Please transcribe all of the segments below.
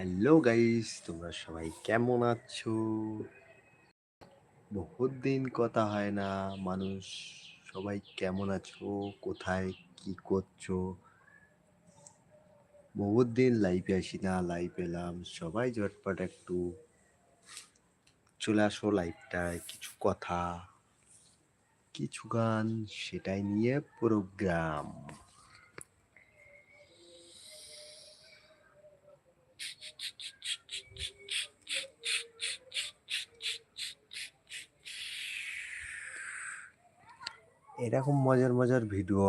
Hello guys, তোমরা সবাই কেমন আছো? বহুত দিন কথা হয় না। মানুষ সবাই কেমন আছো? কোথায় কি করছ? বহুত দিন লাইভে আসি না লাইভ এলাম। সবাই ঝটপট একটু চলে আসো লাইভটায় কিছু কথা, কিছু গান, সেটাই নিয়ে প্রোগ্রাম এরকম মজার মজার ভিডিও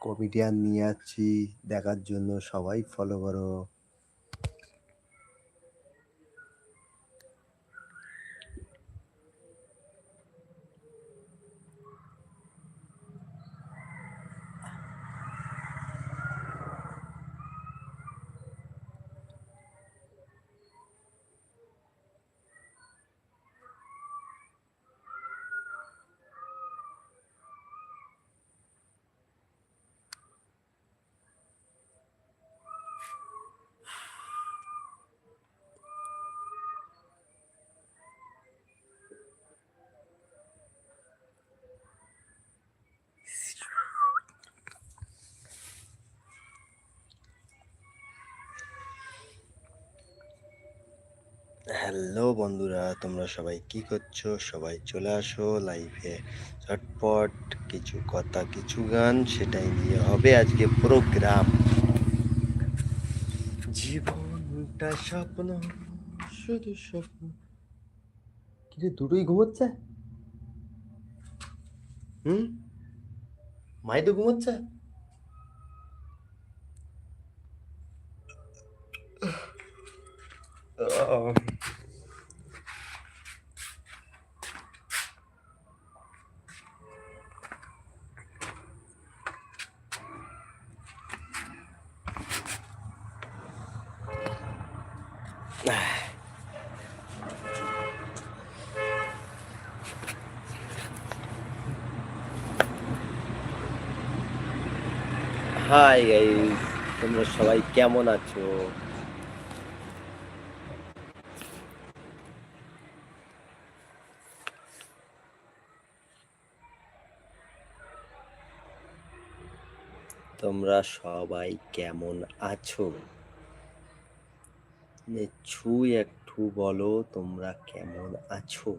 কমেডিয়ান নিয়ে যাচ্ছি দেখার জন্য সবাই ফলো করো। হ্যালো বন্ধুরা, তোমরা সবাই কি করছ? সবাই চলে আসো লাইভে ঝটপট কিছু কথা, কিছু গান, সেটাই নিয়ে হবে আজকে প্রোগ্রাম জীবনটা স্বপ্ন, শুধু স্বপ্ন। কি কিরে দুটোই ঘুমোচ্ছে? হুম? মাই তো ঘুমোচ্ছে? আহ। হাই গাইস তোমরা সবাই কেমন আছো? তোমরা সবাই কেমন আছো? নিচ্ছু একটু বলো, তোমরা কেমন আছো?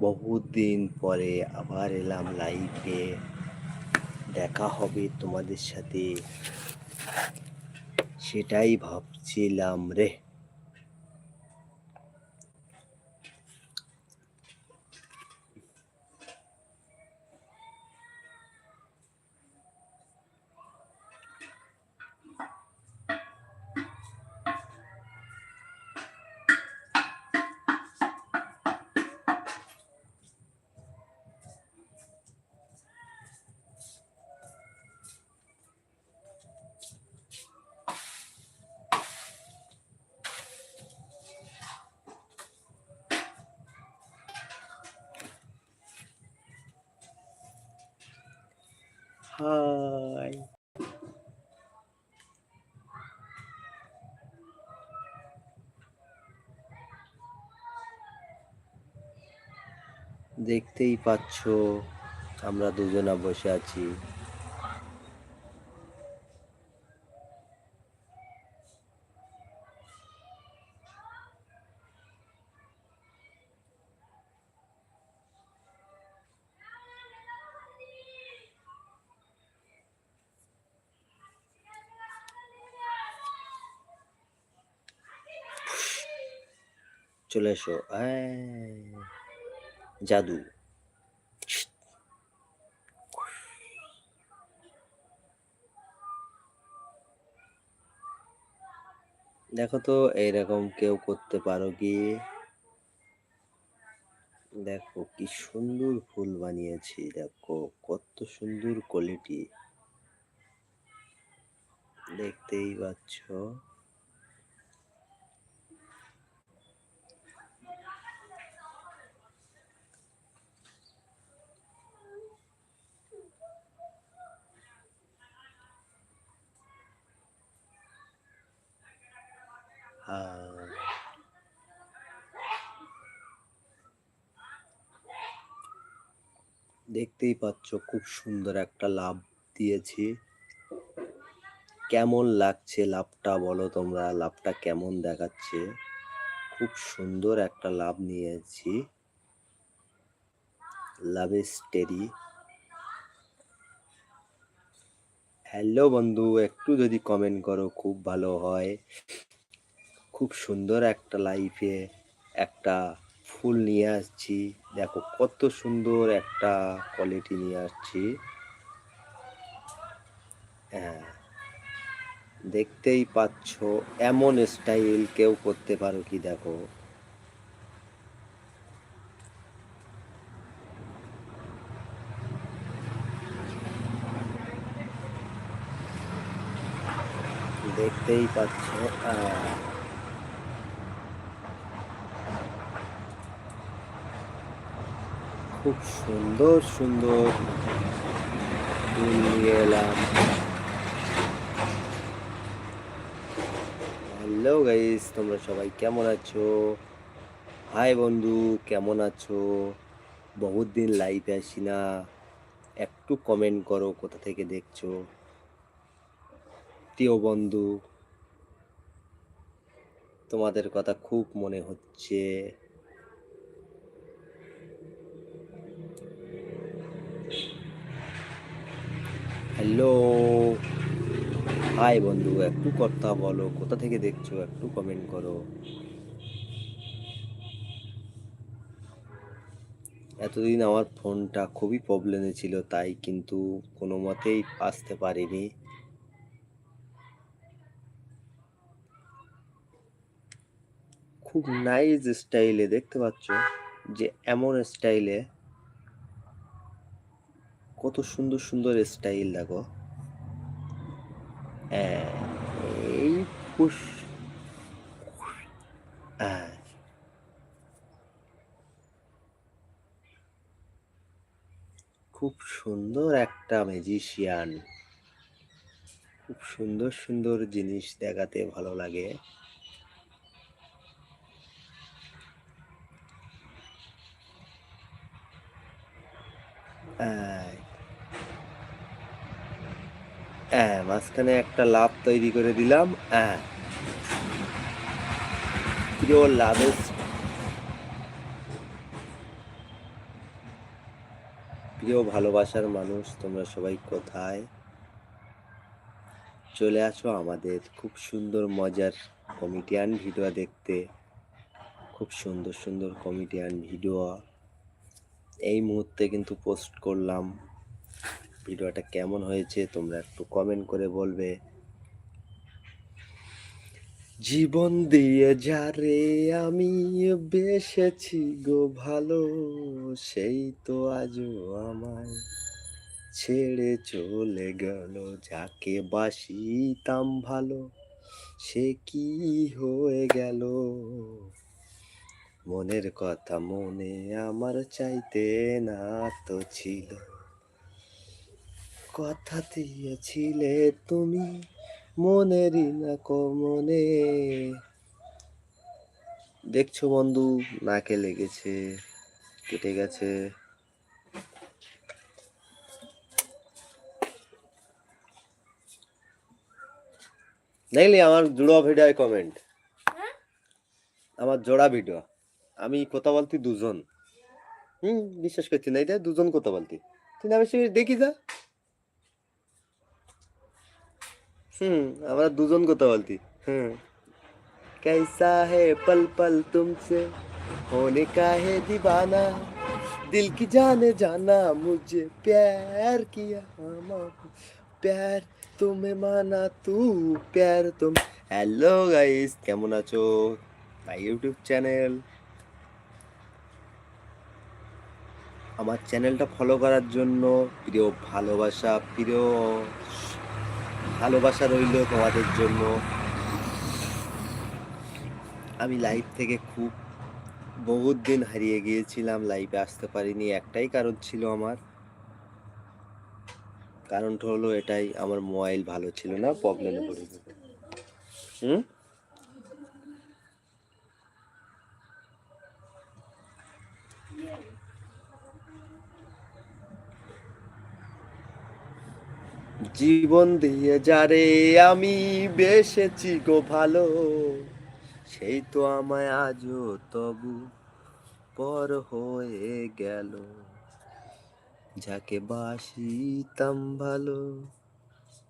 বহুদিন পরে আবার এলাম লাইভে দেখা হবে তোমাদের সাথে। সেটাই ভাবছিলাম রে। হাই দেখতেই পাচ্ছ আমরা দুজনা বসে আছি। চলে এসো। জাদু। দেখো তো, এইরকম কেউ করতে পারো কি? দেখো কি সুন্দর ফুল বানিয়েছি, দেখো কত সুন্দর কোয়ালিটি দেখতেই পাচ্ছ? দেখতেই পাচ্ছ খুব সুন্দর একটা লাভ দিয়েছি। কেমন লাগছে লাভটা বলো তোমরা? লাভটা কেমন দেখাচ্ছে? খুব সুন্দর একটা লাভ নিয়েছি। লাভ স্টেরি হ্যালো বন্ধু, একটু যদি কমেন্ট করো, খুব ভালো হয়। খুব সুন্দর একটা লাইফে একটা ফুল নিয়ে আসছি। দেখো কত সুন্দর একটা কোয়ালিটি নিয়ে আসছি। হ্যাঁ দেখতেই পাচ্ছ এমন স্টাইল কেউ করতে পারো কি দেখো? দেখতেই পাচ্ছ খুব সুন্দর সুন্দর। ফুল নিয়ে এলাম। হ্যালো গাইস তোমরা সবাই কেমন আছো? হাই বন্ধু, কেমন আছো? বহুত দিন লাইভে আসি না। একটু কমেন্ট করো, কোথা থেকে দেখছ? প্রিয় বন্ধু, তোমাদের কথা খুব মনে হচ্ছে। হ্যালো হাই বন্ধু, একটু কথা বলো। কোথা থেকে দেখছ? একটু কমেন্ট করো। এতদিন আমার ফোনটা খুবই প্রবলেমে ছিল, তাই কিন্তু কোনো মতেই আসতে পারিনি। খুব নাইস স্টাইলে দেখতে পাচ্ছ? যে এমন স্টাইলে কত সুন্দর সুন্দর স্টাইল দেখো। হ্যাঁ, এই পুশ হ্যাঁ। খুব সুন্দর একটা ম্যাজিশিয়ান খুব সুন্দর সুন্দর জিনিস দেখাতে ভালো লাগে। হ্যাঁ। হ্যাঁ মাঝখানে একটা লাভ তৈরি করে দিলাম প্রিয় লাভের প্রিয় ভালোবাসার মানুষ, তোমরা সবাই কোথায়? চলে আসো আমাদের খুব সুন্দর মজার কমেডিয়ান ভিডিও দেখতে। খুব সুন্দর সুন্দর কমেডিয়ান ভিডিও এই মুহূর্তে কিন্তু পোস্ট করলাম। ভিডিওটা কেমন হয়েছে তোমরা একটু কমেন্ট করে বলবে। জীবন দিয়ে যারে আমি বেসেছি গো ভালো, সেই তো আজও আমায় ছেড়ে চলে গেল, যাকে বাসিতাম ভালো, সে কি হয়ে গেল? মনের কথা মনে আমার চাইতে না তো ছিল। কথা দিয়েছিলে তুমি মনেরই না কমনে দেখছ বন্ধু নাকে লেগেছে কেটে গেছে। দেখলি আমার জোড়া ভিডিও কমেন্ট আমার জোড়া ভিডিও। আমি কথা বলতি দুজন। হুম বিশ্বাস করছি না এটা দুজন কথা বলতি। তুই না বেশি দেখি যা। হুম আমরা দুজন কথা বলতি হুম कैसा है पल पल तुमसे होने का है दीवाना दिल की जाने जाना मुझे प्यार किया हमारा प्यार तुम्हें माना तू प्यार तुम হ্যালো গাইস কেমন আছো মাই ইউটিউব চ্যানেল আমার চ্যানেলটা ফলো করার জন্য প্রিয় ভালোবাসা প্রিয় ভালোবাসা রইল তোমাদের জন্য। আমি লাইভ থেকে খুব বহুত দিন হারিয়ে গিয়েছিলাম লাইভে আসতে পারিনি, একটাই কারণ ছিল আমার। কারণটা হলো এটাই, আমার মোবাইল ভালো ছিল না প্রবলেমে পড়ে হুম? Yeah. জীবন দিয়ে যারে আমি বেসেছি গো ভালো, সেই তো আমায় আজও তবু পর হয়ে গেল। যাকে বাসিতাম ভালো,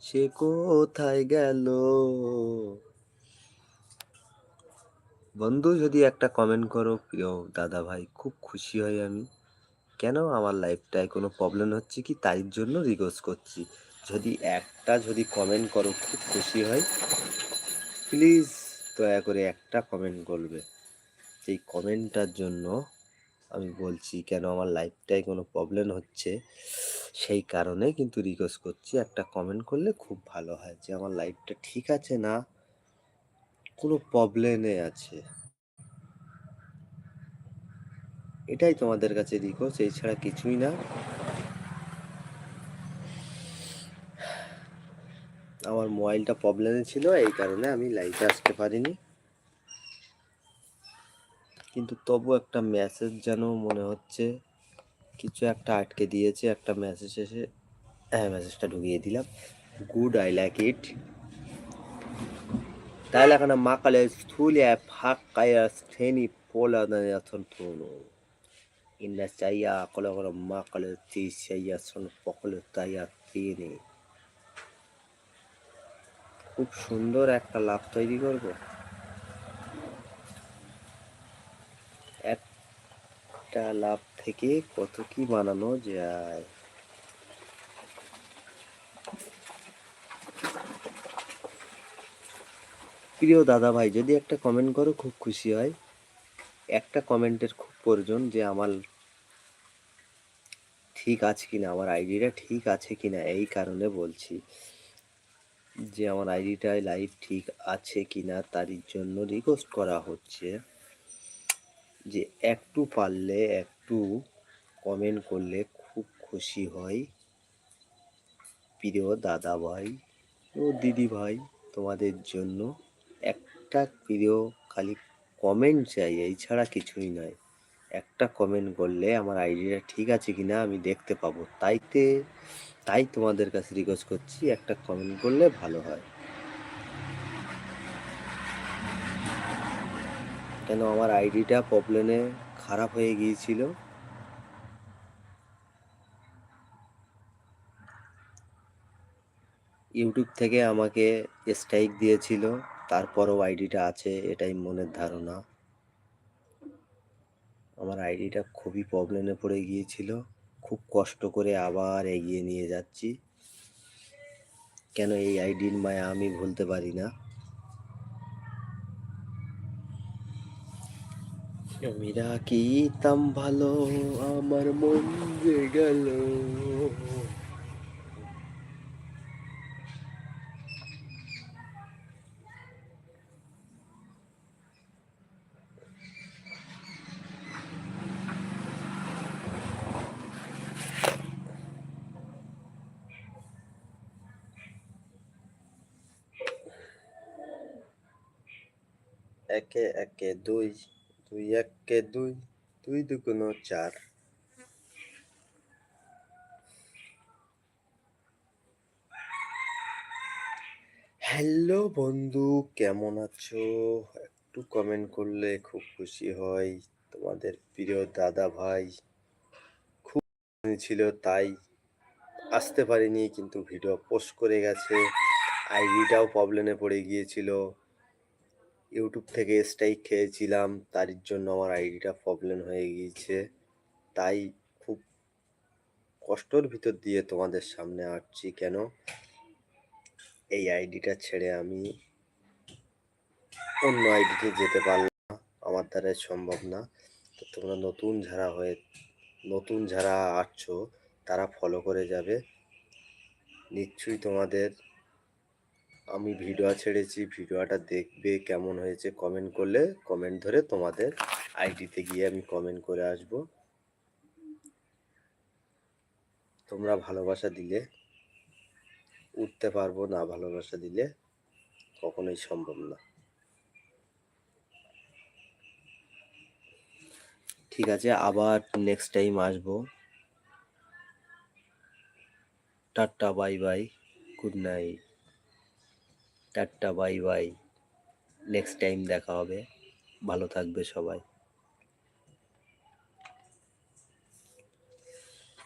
সে কোথায় গেল? বন্ধু, যদি একটা কমেন্ট করো, প্রিয় দাদা ভাই খুব খুশি হই আমি। কেন? আমার লাইফটায় কোনো প্রবলেম হচ্ছে কি? তাই জন্য রিকোয়েস্ট করছি। যদি একটা যদি কমেন্ট করো, খুব খুশি হয়। প্লিজ দয়া করে একটা কমেন্ট করবে। এই কমেন্টটার জন্য আমি বলছি, কেন আমার লাইফটায় কোনো প্রবলেম হচ্ছে, সেই কারণে কিন্তু রিকোয়েস্ট করছি একটা কমেন্ট করলে খুব ভালো হয় যে, আমার লাইফটা ঠিক আছে না? কোনো প্রবলেমে আছে? এটাই তোমাদের কাছে রিকোয়েস্ট এছাড়া কিছুই না। আমার মোবাইলটা প্রবলেমে ছিল, এই কারণে আমি লাইভে আসতে পারিনি। কিন্তু তবু একটা মেসেজ যেন মনে হচ্ছে, কিছু একটা আটকে দিয়েছে, একটা মেসেজ এসে হ্যাঁ মেসেজটা ঢুকিয়ে দিলাম। Good I like it Talakana makale stulia pakaya steni pola na yaton tono. Inna saya kola kola makale ti saya son পকলে তাইয়া তিনি খুব সুন্দর একটা লাভ তৈরি করব। একটা লাভ থেকে কত কি বানানো যায়? প্রিয় দাদা ভাই যদি একটা কমেন্ট করো, খুব খুশি হয়। একটা কমেন্টের খুব প্রয়োজন যে, আমার ঠিক আছে কিনা, আমার আইডিটা ঠিক আছে কিনা, এই কারণে বলছি। যে আমার আইডিটায় লাইভ ঠিক আছে কি না তার জন্য রিকোয়েস্ট করা হচ্ছে যে একটু পারলে, একটু কমেন্ট করলে খুব খুশি হয় প্রিয় দাদা ভাই ও দিদি ভাই, তোমাদের জন্য একটা প্রিয় খালি কমেন্ট চাই এছাড়া কিছুই নয়। একটা কমেন্ট করলে আমার আইডিটা ঠিক আছে কি না আমি দেখতে পাবো। তাইতে, তাই তোমাদের কাছে রিকোয়েস্ট করছি, একটা কমেন্ট করলে ভালো হয়। কেন আমার আইডিটা প্রবলেমে খারাপ হয়ে গিয়েছিল? ইউটিউব থেকে আমাকে স্ট্রাইক দিয়েছিল, তারপরও আইডিটা আছে, এটাই মনের ধারণা। আমার আইডিটা খুবই প্রবলেমে পড়ে গিয়েছিল। খুব কষ্ট করে আবার এগিয়ে নিয়ে যাচ্ছি। কেন এই আইডির মায়া আমি ভুলতে পারি না? মীরা কি তাম ভালো? আমার মন যে গেল। একে একে দুই দুই একে দুই দুই দুগুণ চার। হ্যালো বন্ধু, কেমন আছো? একটু কমেন্ট করলে খুব খুশি হয় তোমাদের প্রিয় দাদা ভাই খুব ছিল, তাই আসতে পারিনি, কিন্তু ভিডিও পোস্ট করে গেছে। আইডিটাও প্রবলেমে পড়ে গিয়েছিল। ইউটিউব থেকে স্ট্রাইক খেয়েছিলাম। তার জন্য আমার আইডিটা প্রবলেম হয়ে গিয়েছে। তাই খুব কষ্টর ভিতর দিয়ে তোমাদের সামনে আসছি কেন? এই আইডিটা ছেড়ে আমি অন্য আইডিতে যেতে পারলাম না। আমার দ্বারা সম্ভব না। তো তোমরা নতুন যারা হয়ে, নতুন যারা আসছো, তারা ফলো করে যাবে। নিশ্চয়ই তোমাদের আমি ভিডিও ছেড়েছি, ভিডিওটা দেখবে কেমন হয়েছে কমেন্ট করলে কমেন্ট ধরে তোমাদের আইডিতে গিয়ে আমি কমেন্ট করে আসব। তোমরা ভালোবাসা দিলে, উঠতে পারব না ভালোবাসা দিলে কখনোই সম্ভব না। ঠিক আছে, আবার নেক্সট টাইম আসব। Tata bye bye good night tata bye bye. Next time দেখা হবে। ভালো থাকবে সবাই।